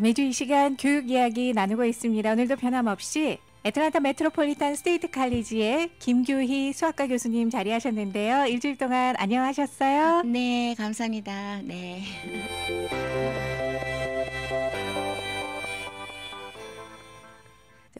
자, 매주 이 시간 교육 이야기 나누고 있습니다. 오늘도 변함없이 애틀란타 메트로폴리탄 스테이트 칼리지의 김규희 수학과 교수님 자리하셨는데요. 일주일 동안 안녕하셨어요? 네, 감사합니다. 네.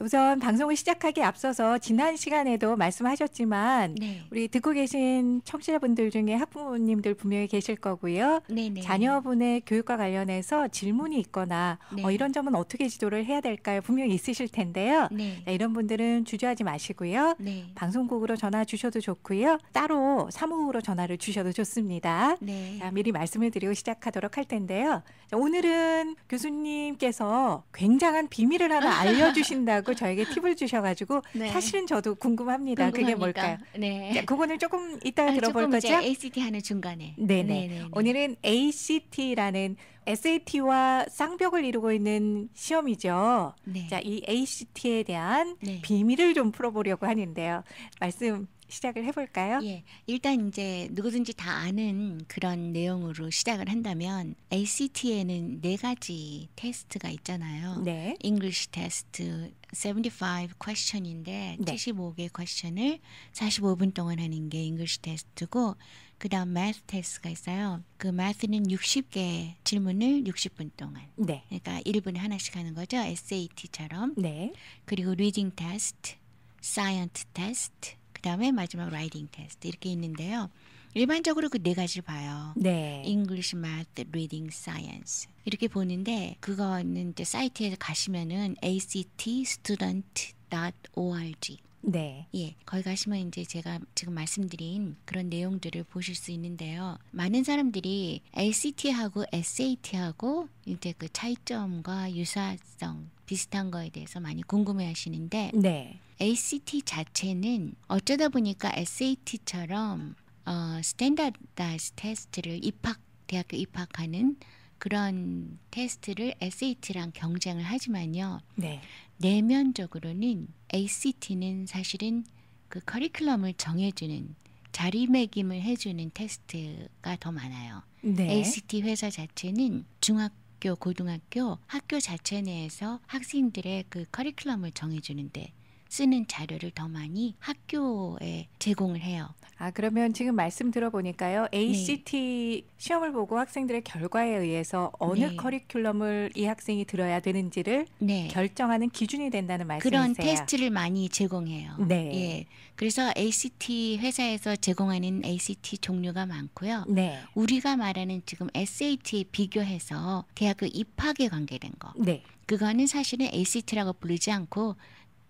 우선 방송을 시작하기 앞서서 지난 시간에도 말씀하셨지만 네. 우리 듣고 계신 청취자분들 중에 학부모님들 분명히 계실 거고요. 네, 네. 자녀분의 교육과 관련해서 질문이 있거나 네. 어, 이런 점은 어떻게 지도를 해야 될까요? 분명히 있으실 텐데요. 네. 자, 이런 분들은 주저하지 마시고요. 네. 방송국으로 전화 주셔도 좋고요. 따로 사무국으로 전화를 주셔도 좋습니다. 네. 자, 미리 말씀을 드리고 시작하도록 할 텐데요. 자, 오늘은 교수님께서 굉장한 비밀을 하나 알려주신다고 저에게 팁을 주셔가지고 네. 사실은 저도 궁금합니다. 그게 궁금합니까? 뭘까요? 네. 자, 그거는 조금 이따가 아, 들어볼 조금 거죠? 이제 ACT 하는 중간에. 네네. 네네. 오늘은 ACT라는 SAT와 쌍벽을 이루고 있는 시험이죠. 네. 자, 이 ACT에 대한 네. 비밀을 좀 풀어보려고 하는데요. 말씀 시작을 해볼까요? 예, 일단 이제 누구든지 다 아는 그런 내용으로 시작을 한다면 ACT에는 네 가지 테스트가 있잖아요. 네. English 테스트 75 question인데 네. 75개 question을 45분 동안 하는 게 English 테스트고 그다음 Math 테스트가 있어요. 그 Math는 60개 질문을 60분 동안. 네. 그러니까 1분에 하나씩 하는 거죠. SAT처럼. 네. 그리고 Reading 테스트, Science 테스트, 그다음에 마지막 Writing 테스트 이렇게 있는데요. 일반적으로 그 네 가지를 봐요. 네. English, Math, Reading, Science 이렇게 보는데 그거는 이제 사이트에 가시면은 actstudent.org 네. 예, 거기 가시면 이제 제가 지금 말씀드린 그런 내용들을 보실 수 있는데요. 많은 사람들이 ACT하고 SAT하고 이제 그 차이점과 유사성 비슷한 거에 대해서 많이 궁금해 하시는데 네. ACT 자체는 어쩌다 보니까 SAT처럼 어, 스탠다드라이즈 테스트를 입학 대학교 입학하는 그런 테스트를 SAT랑 경쟁을 하지만요. 네. 내면적으로는 ACT는 사실은 그 커리큘럼을 정해주는 자리매김을 해주는 테스트가 더 많아요. 네. ACT 회사 자체는 중학교, 고등학교, 학교 자체 내에서 학생들의 그 커리큘럼을 정해주는데 쓰는 자료를 더 많이 학교에 제공을 해요. 아, 그러면 지금 말씀 들어보니까요. 네. ACT 시험을 보고 학생들의 결과에 의해서 어느 네. 커리큘럼을 이 학생이 들어야 되는지를 네. 결정하는 기준이 된다는 말씀이세요. 그런 테스트를 많이 제공해요. 네. 예. 그래서 ACT 회사에서 제공하는 ACT 종류가 많고요. 네. 우리가 말하는 지금 SAT에 비교해서 대학교 입학에 관계된 거. 네. 그거는 사실은 ACT라고 부르지 않고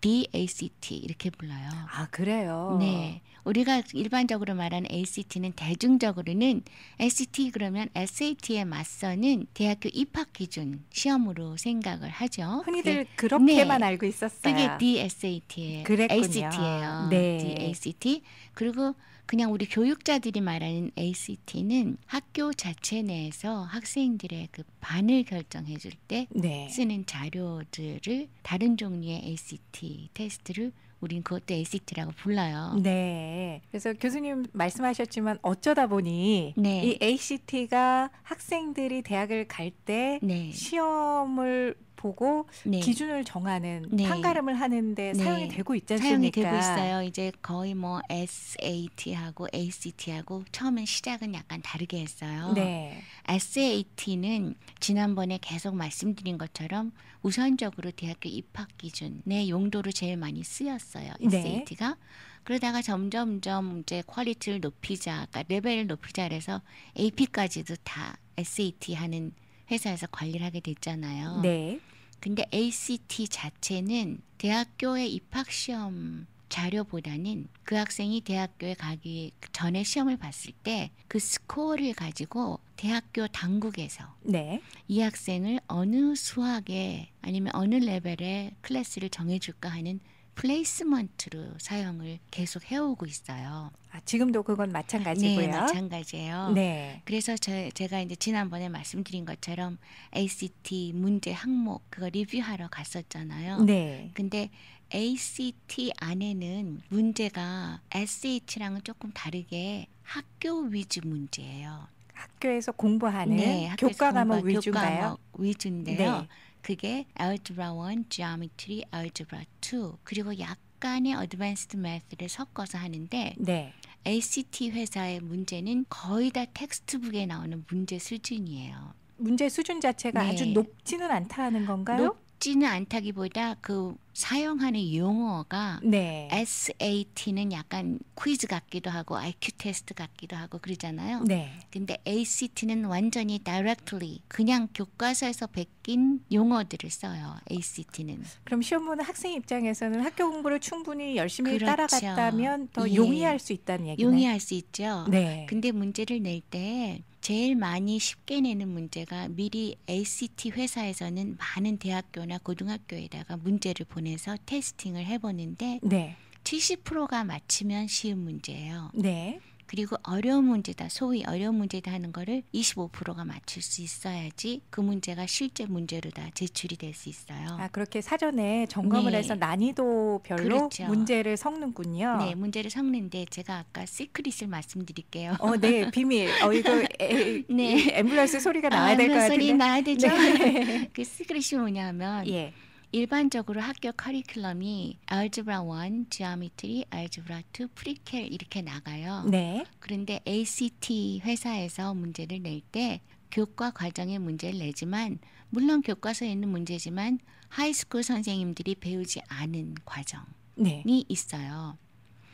DACT 이렇게 불러요. 아, 그래요. 네. 우리가 일반적으로 말하는 ACT는 대중적으로는 ACT 그러면 SAT에 맞서는 대학교 입학 기준 시험으로 생각을 하죠. 흔히들 그렇게만 네. 알고 있었어요. 그게 DSAT예요. 그랬군요. ACT예요. 네. DACT. 그리고 그냥 우리 교육자들이 말하는 ACT는 학교 자체 내에서 학생들의 그 반을 결정해 줄때 네. 쓰는 자료들을 다른 종류의 ACT 테스트를 우린 그것도 ACT라고 불러요. 네. 그래서 교수님 말씀하셨지만 어쩌다 보니 네. 이 ACT가 학생들이 대학을 갈때 네. 시험을 보고 네. 기준을 정하는 네. 판가름을 하는데 네. 사용이 되고 있지 않습니까? 사용이 되고 있어요. 이제 거의 뭐 SAT하고 ACT하고 처음엔 시작은 약간 다르게 했어요. 네. SAT는 지난번에 계속 말씀드린 것처럼 우선적으로 대학교 입학 기준의 용도로 제일 많이 쓰였어요. 네. SAT가. 그러다가 점점점 이제 퀄리티를 높이자, 그러니까 레벨을 높이자 그래서 AP까지도 다 SAT 하는 회사에서 관리를 하게 됐잖아요. 네. 근데 ACT 자체는 대학교의 입학 시험 자료보다는 그 학생이 대학교에 가기 전에 시험을 봤을 때 그 스코어를 가지고 대학교 당국에서 네. 이 학생을 어느 수학에 아니면 어느 레벨의 클래스를 정해줄까 하는 플레이스먼트로 사용을 계속 해오고 있어요. 아, 지금도 그건 마찬가지고요. 네, 마찬가지예요. 네. 그래서 저, 제가 이제 지난번에 말씀드린 것처럼 ACT 문제 항목 그거 리뷰하러 갔었잖아요. 네. 근데 ACT 안에는 문제가 SAT랑은 조금 다르게 학교 위주 문제예요. 학교에서 공부하는 네, 학교에서 교과 과목 위주인가요? 교과목 위주인데요. 네. 그게 Algebra 1, Geometry, Algebra 2 그리고 약간의 Advanced Math를 섞어서 하는데 네. ACT 회사의 문제는 거의 다 텍스트북에 나오는 문제 수준이에요. 문제 수준 자체가 네. 아주 높지는 않다는 건가요? 높지는 않다기보다 그 사용하는 용어가 네. SAT는 약간 퀴즈 같기도 하고 IQ 테스트 같기도 하고 그러잖아요. 네. 근데 ACT는 완전히 directly 그냥 교과서에서 베낀 용어들을 써요. ACT는. 그럼 시험 보는 학생 입장에서는 학교 공부를 충분히 열심히 그렇죠. 따라갔다면 더 예. 용이할 수 있다는 얘기네요. 용이할 수 있죠. 네. 근데 문제를 낼 때 제일 많이 쉽게 내는 문제가 미리 ACT 회사에서는 많은 대학교나 고등학교에다가 문제를 보내서 테스팅을 해보는데 네. 70%가 맞히면 쉬운 문제예요. 네. 그리고 어려운 문제다, 소위 어려운 문제다 하는 거를 25%가 맞출 수 있어야지 그 문제가 실제 문제로 다 제출이 될 수 있어요. 아 그렇게 사전에 점검을 네. 해서 난이도별로 그렇죠. 문제를 섞는군요. 네, 문제를 섞는데 제가 아까 시크릿을 말씀드릴게요. 어, 네, 비밀. 어, 이거 에, 네. 이 앰뷸런스 소리가 될것 아, 같은데. 소리 나야 되죠. 네. 그 시크릿이 뭐냐면 예. 일반적으로 학교 커리큘럼이 알gebra 1, geometry, algebra 2, 프리캘 이렇게 나가요. 네. 그런데 ACT 회사에서 문제를 낼 때 교과 과정의 문제를 내지만 물론 교과서에 있는 문제지만 하이스쿨 선생님들이 배우지 않은 과정이 네. 있어요.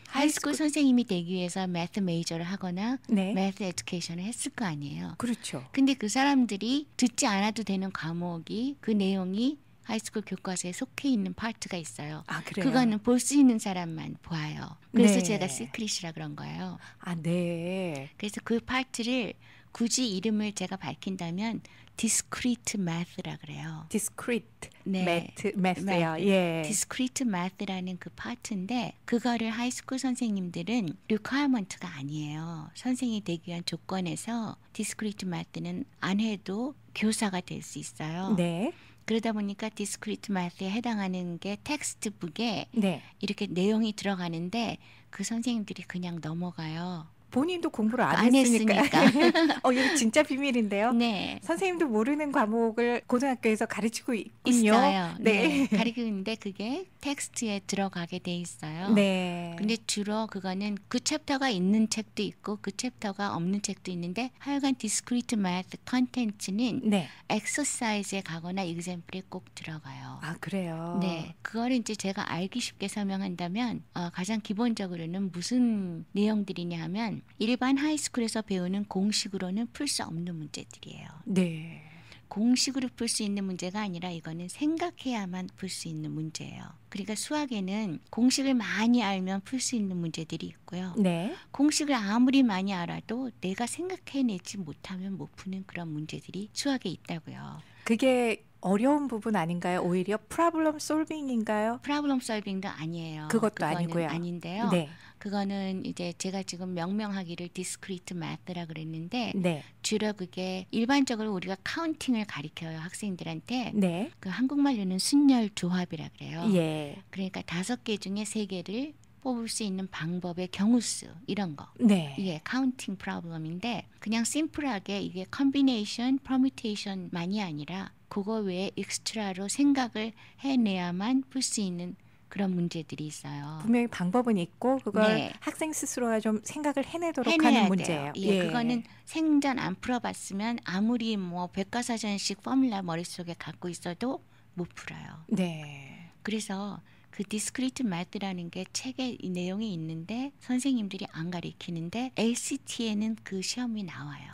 하이스쿨 선생님이 되기 위해서 매트 메이저를 하거나 네. 매트 에듀케이션을 했을 거 아니에요. 그렇죠. 근데 그 사람들이 듣지 않아도 되는 과목이 그 내용이 하이스쿨 교과서에 속해 있는 파트가 있어요. 아, 그래요. 그거는 볼 수 있는 사람만 보아요. 그래서 네. 제가 시크릿이라 그런 거예요. 아, 네. 그래서 그 파트를 굳이 이름을 제가 밝힌다면 discrete math라 그래요. discrete 네. math. 예. discrete math라는 그 파트인데 그거를 하이스쿨 선생님들은 requirement가 아니에요. 선생이 되기 위한 조건에서 discrete math는 안 해도 교사가 될 수 있어요. 네. 그러다 보니까 discrete math에 해당하는 게 텍스트북에 네. 이렇게 내용이 들어가는데 그 선생님들이 그냥 넘어가요. 본인도 공부를 안, 안 했으니까. 했으니까. 어, 이거 진짜 비밀인데요. 네. 선생님도 모르는 과목을 고등학교에서 가르치고 있군요. 있어요. 네. 네. 가르치는데 그게 텍스트에 들어가게 돼 있어요. 네. 근데 주로 그거는 그 챕터가 있는 책도 있고 그 챕터가 없는 책도 있는데 하여간 디스크리트 마트 컨텐츠는 네. 엑서사이즈에 가거나 example에 꼭 들어가요. 아, 그래요. 네, 그거를 이제 제가 알기 쉽게 설명한다면 어, 가장 기본적으로는 무슨 내용들이냐 하면 일반 하이스쿨에서 배우는 공식으로는 풀 수 없는 문제들이에요. 네. 공식으로 풀 수 있는 문제가 아니라 이거는 생각해야만 풀 수 있는 문제예요. 그러니까 수학에는 공식을 많이 알면 풀 수 있는 문제들이 있고요. 네. 공식을 아무리 많이 알아도 내가 생각해내지 못하면 못 푸는 그런 문제들이 수학에 있다고요. 그게 어려운 부분 아닌가요? 오히려 프로블럼 솔빙인가요? 프로블럼 솔빙도 아니에요. 그것도 아니고요. 아닌데요. 네. 그거는 이제 제가 지금 명명하기를 디스크리트 마트라 그랬는데 네. 주로 그게 일반적으로 우리가 카운팅을 가리켜요 학생들한테 네. 그 한국말로는 순열 조합이라 그래요. 예. 그러니까 다섯 개 중에 세 개를 뽑을 수 있는 방법의 경우수 이런 거. 네. 이게 카운팅 프로블럼인데 그냥 심플하게 이게 컨비네이션, 퍼뮤테이션만이 아니라 그거 외에 익스트라로 생각을 해내야만 풀 수 있는 그런 문제들이 있어요. 분명히 방법은 있고 그걸 네. 학생 스스로가 좀 생각을 해내도록 하는. 문제예요. 예, 그거는 생전 안 풀어봤으면 아무리 뭐 백과사전식 포뮬라 머릿속에 갖고 있어도 못 풀어요. 네. 그래서 그 디스크리트 마트라는 게 책에 이 내용이 있는데 선생님들이 안 가리키는데 LCT에는 그 시험이 나와요.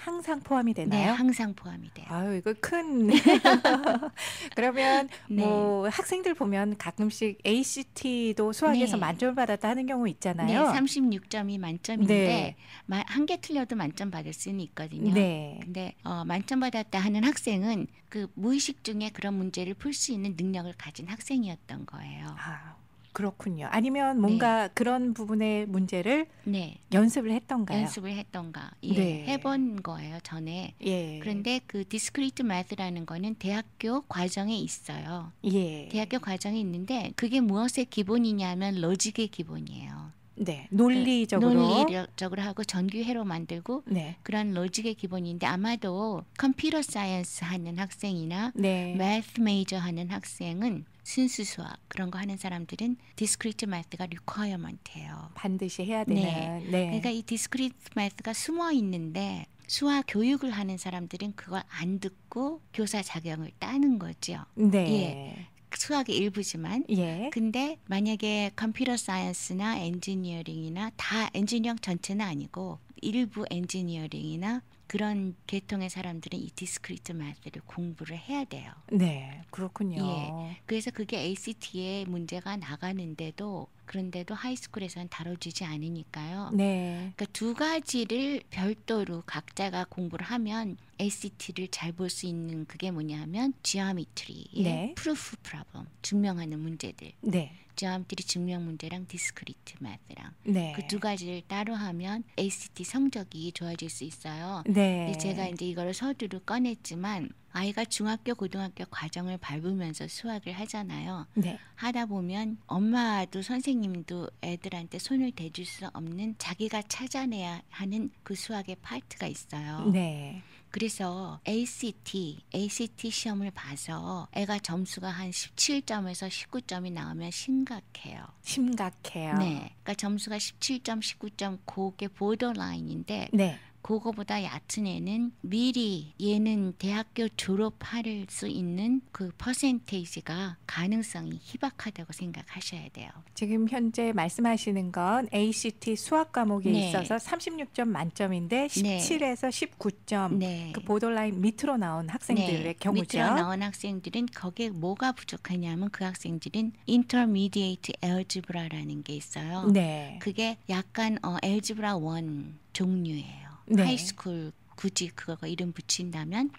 항상 포함이 네, 되나요? 항상 포함이 돼요. 아유 이거 큰 그러면 네. 뭐 학생들 보면 가끔씩 ACT도 수학에서 네. 만점을 받았다 하는 경우 네, 있잖아요. 36점이 만점인데 네. 한개 틀려도 만점 받을 수는 있거든요. 네. 근데 어, 만점 받았다 하는 학생은 그 무의식 중에 그런 문제를 풀 수 있는 능력을 가진 학생이었던 거예요. 아, 그렇군요. 아니면 뭔가 그런 부분의 문제를 네, 연습을 했던가요? 연습을 했던가 예, 네. 해본 거예요 전에. 예. 그런데 그 디스크리트 마트라는 거는 대학교 과정에 있어요. 예. 대학교 과정에 있는데 그게 무엇의 기본이냐면 로직의 기본이에요. 네, 논리적으로. 논리적으로 하고 전교회로 만들고 네, 그런 로직의 기본인데 아마도 컴퓨터 사이언스 하는 학생이나 네, math 메이저 하는 학생은 순수 수학 그런 거 하는 사람들은 discrete math가 requirement예요. 반드시 해야 되는. 네. 네, 그러니까 이 discrete math가 숨어 있는데 수학 교육을 하는 사람들은 그걸 안 듣고 교사 자격을 따는 거죠. 네, 수학의 일부지만 예, 근데 만약에 컴퓨터 사이언스나 엔지니어링이나 다 엔지니어링 전체는 아니고 일부 엔지니어링이나 그런 계통의 사람들은 이 디스크리트 마스를 공부를 해야 돼요. 네, 그렇군요. 예. 그래서 그게 ACT에 문제가 나가는데도 그런데도 하이스쿨에서는 다뤄지지 않으니까요. 네, 그러니까 두 가지를 별도로 각자가 공부를 하면 ACT를 잘 볼 수 있는 그게 뭐냐면 geometry의 네. proof problem 증명하는 문제들 네, geometry 증명 문제랑 discrete math랑 네. 그두 가지를 따로 하면 ACT 성적이 좋아질 수 있어요. 네. 근데 제가 이제 이거를 서두로 꺼냈지만 아이가 중학교 고등학교 과정을 밟으면서 수학을 하잖아요. 네, 하다 보면 엄마도 선생님도 애들한테 손을 대줄 수 없는 자기가 찾아내야 하는 그 수학의 파트가 있어요. 네, 그래서 ACT, ACT 시험을 봐서 애가 점수가 한 17점에서 19점이 나오면 심각해요. 심각해요. 네. 그러니까 점수가 17점, 19점 그게 보더라인인데 네, 그거보다 얕은 애는 미리 얘는 대학교 졸업할 수 있는 그 퍼센테이지가 가능성이 희박하다고 생각하셔야 돼요. 지금 현재 말씀하시는 건 ACT 수학 과목에 네. 있어서 36점 만점인데 네. 17에서 19점 네. 그 보더라인 밑으로 나온 학생들의 네, 경우죠. 밑으로 나온 학생들은 거기에 뭐가 부족하냐면 그 학생들은 intermediate algebra라는 게 있어요. 네. 그게 약간 어, algebra 1 종류예요. 네. 하이스쿨 굳이 그거 이름 붙인다면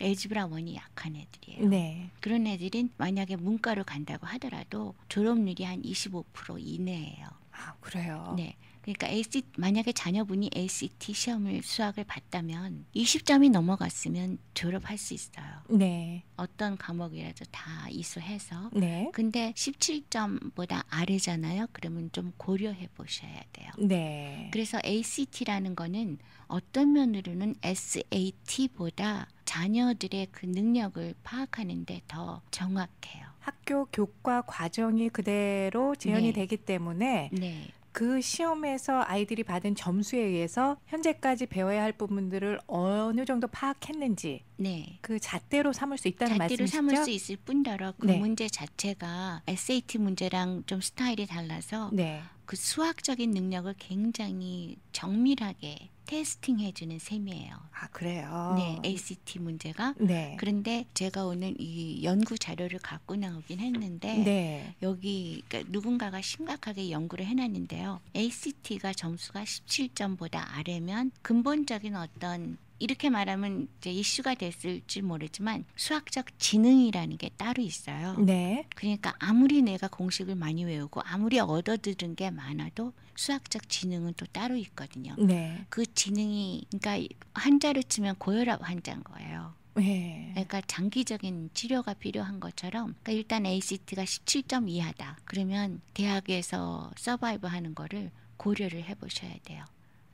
algebra 1이 약한 애들이에요. 네. 그런 애들은 만약에 문과로 간다고 하더라도 졸업률이 한 25% 이내예요. 아, 그래요. 네. 그러니까 AC 만약에 자녀분이 ACT 시험을 수학을 봤다면 20점이 넘어갔으면 졸업할 수 있어요. 네. 어떤 과목이라도 다 이수해서. 네. 근데 17점보다 아래잖아요. 그러면 좀 고려해 보셔야 돼요. 네. 그래서 ACT라는 거는 어떤 면으로는 SAT보다 자녀들의 그 능력을 파악하는데 더 정확해요. 학교 교과 과정이 그대로 재현이 네. 되기 때문에 네. 그 시험에서 아이들이 받은 점수에 의해서 현재까지 배워야 할 부분들을 어느 정도 파악했는지 네. 그 잣대로 삼을 수 있다는 잣대로 말씀이시죠? 삼을 수 있을 뿐더러 그 네. 문제 자체가 SAT 문제랑 좀 스타일이 달라서 네. 그 수학적인 능력을 굉장히 정밀하게 테스팅해 주는 셈이에요. 아, 그래요. 네, ACT 문제가. 네. 그런데 제가 오늘 이 연구 자료를 갖고 나오긴 했는데 네. 여기 그러니까 누군가가 심각하게 연구를 해 놨는데요. ACT가 점수가 17점보다 아래면 근본적인 어떤 이렇게 말하면 이제 이슈가 됐을지 모르지만 수학적 지능이라는 게 따로 있어요. 네. 그러니까 아무리 내가 공식을 많이 외우고 아무리 얻어들은 게 많아도 수학적 지능은 또 따로 있거든요. 네. 그 지능이 그러니까 한자로 치면 고혈압 환자인 거예요. 네. 그러니까 장기적인 치료가 필요한 것처럼 그러니까 일단 ACT가 17점 이하다. 그러면 대학에서 서바이브 하는 거를 고려를 해보셔야 돼요.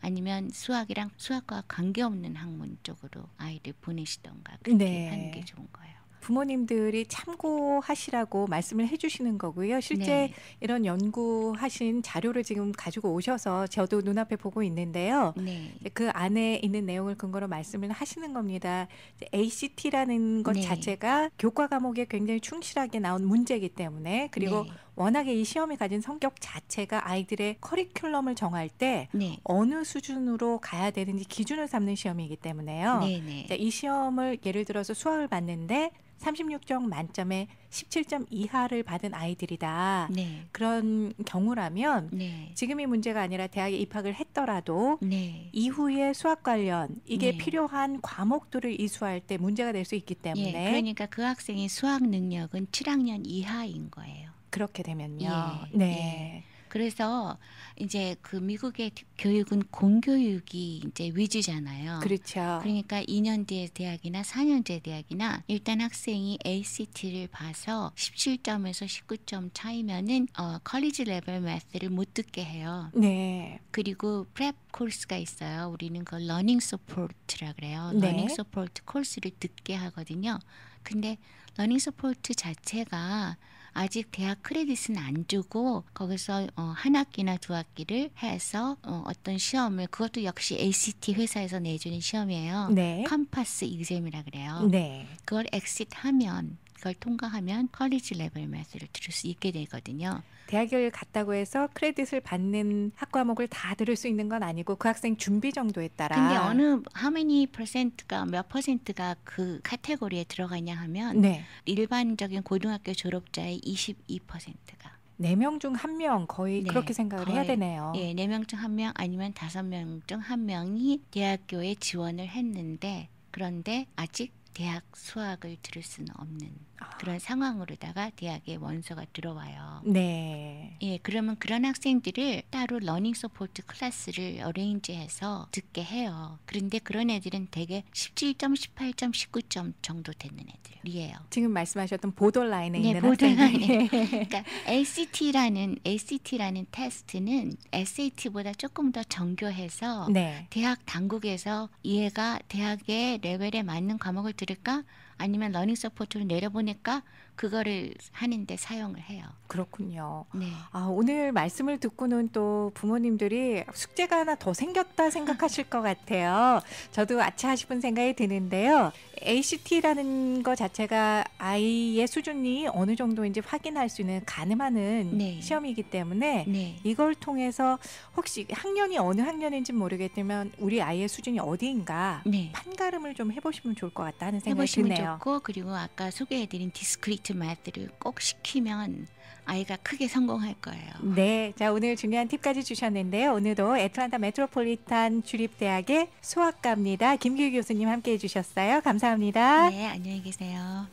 아니면 수학이랑 수학과 관계없는 학문 쪽으로 아이를 보내시던가 그렇게 네. 하는 게 좋은 거예요. 부모님들이 참고하시라고 말씀을 해주시는 거고요. 실제 네. 이런 연구하신 자료를 지금 가지고 오셔서 저도 눈앞에 보고 있는데요. 네. 그 안에 있는 내용을 근거로 말씀을 하시는 겁니다. ACT라는 것 네. 자체가 교과 과목에 굉장히 충실하게 나온 문제이기 때문에 그리고 네. 워낙에 이 시험이 가진 성격 자체가 아이들의 커리큘럼을 정할 때 네. 어느 수준으로 가야 되는지 기준을 삼는 시험이기 때문에요. 네. 네. 자, 이 시험을 예를 들어서 수학을 봤는데 36점 만점에 17점 이하를 받은 아이들이다. 네. 그런 경우라면 네. 지금이 문제가 아니라 대학에 입학을 했더라도 네. 이후에 수학 관련 이게 네. 필요한 과목들을 이수할 때 문제가 될 수 있기 때문에 예, 그러니까 그 학생의 수학 능력은 7학년 이하인 거예요. 그렇게 되면요. 예, 네. 그래서 이제 그 미국의 교육은 공교육이 이제 위주잖아요. 그렇죠. 그러니까 2년제 대학이나 4년제 대학이나 일단 학생이 ACT를 봐서 17점에서 19점 차이면은 어, 컬리지 레벨 매스를 못 듣게 해요. 네. 그리고 프랩 코र्스가 있어요. 우리는 그 러닝 서포트라 그래요. 네. 러닝 서포트 코र्스를 듣게 하거든요. 근데 러닝 서포트 자체가 아직 대학 크레딧은 안 주고 거기서 어, 한 학기나 두 학기를 해서 어, 어떤 시험을 그것도 역시 ACT 회사에서 내주는 시험이에요. 네. 컴파스 이그잼이라 그래요. 네. 그걸 엑싯하면 그걸 통과하면 컬리지 레벨 매스를 들을 수 있게 되거든요. 대학을 갔다고 해서 크레딧을 받는 학 과목을 다 들을 수 있는 건 아니고 그 학생 준비 정도에 따라. 근데 어느 how many percent가 몇 퍼센트가 그 카테고리에 들어가 있냐 하면 네. 일반적인 고등학교 졸업자의 22%가 네명 중 한 명 거의 네, 그렇게 생각을 해야 거의, 되네요. 예, 네 명 중 한 명 아니면 다섯 명 중 한 명이 대학교에 지원을 했는데 그런데 아직 대학 수학을 들을 수는 없는 아. 그런 상황으로다가 대학에 원서가 들어와요. 네. 예, 그러면 그런 학생들을 따로 러닝 서포트 클래스를 어레인지해서 듣게 해요. 그런데 그런 애들은 대개 17점, 18점, 19점 정도 되는 애들이에요. 지금 말씀하셨던 보더라인에 네, 있는 보더라인에. 학생들. 그러니까 ACT라는 ACT라는 테스트는 SAT보다 조금 더 정교해서 네. 대학 당국에서 얘가 대학의 레벨에 맞는 과목을 들을까 아니면 러닝 서포트를 내려보니까 그거를 하는데 사용을 해요. 그렇군요. 네. 아, 오늘 말씀을 듣고는 또 부모님들이 숙제가 하나 더 생겼다 생각하실 것 같아요. 저도 아차 싶은 생각이 드는데요. ACT라는 것 자체가 아이의 수준이 어느 정도인지 확인할 수 있는 가늠하는 네. 시험이기 때문에 네. 이걸 통해서 혹시 학년이 어느 학년인지 모르겠지만 우리 아이의 수준이 어디인가 네. 판가름을 좀 해보시면 좋을 것 같다 하는 생각이 해보시면 드네요. 좋고 그리고 아까 소개해드린 디스크 리트 매트를 꼭 시키면 아이가 크게 성공할 거예요. 네, 자 오늘 중요한 팁까지 주셨는데요. 오늘도 애틀란타 메트로폴리탄 주립대학의 수학과입니다. 김규 교수님 함께 해 주셨어요. 감사합니다. 네, 안녕히 계세요.